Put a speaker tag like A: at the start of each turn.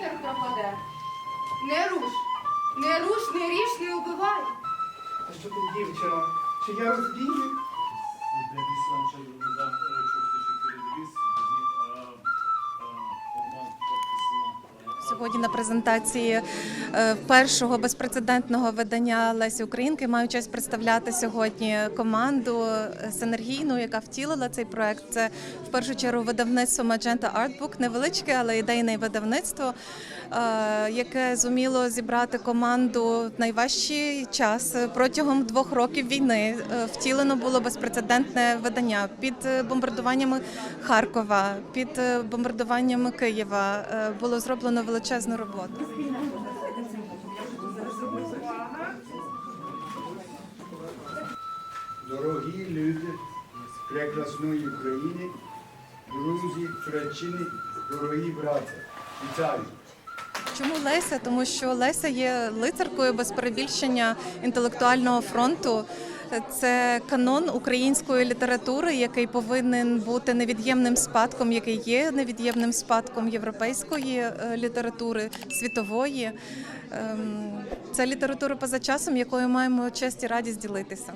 A: вітер пропаде. Не руш, не руш, не ріж, не убивай.
B: А що ти, дівчина? Чи я розбійник?
C: Сьогодні на презентації е, першого безпрецедентного видання Лесі Українки маю честь представляти сьогодні команду е, синергійну, яка втілила цей проект. Це в першу чергу видавництво Magenta Artbook, невеличке, але ідейне видавництво, е, яке зуміло зібрати команду в найважчий час протягом двох років війни. Втілено було безпрецедентне видання під бомбардуваннями Харкова, під бомбардуваннями Києва. Було зроблено величезну роботу.
D: Дорогі люди з прекрасної України, друзі, Туреччини, дорогі браття, вітаю!
C: Чому Леся? Тому що Леся є лицаркою без перебільшення інтелектуального фронту. Це канон української літератури, який повинен бути невід'ємним спадком, який є невід'ємним спадком європейської е, літератури, світової. Ем, Це література поза часом, якою маємо честь і радість ділитися.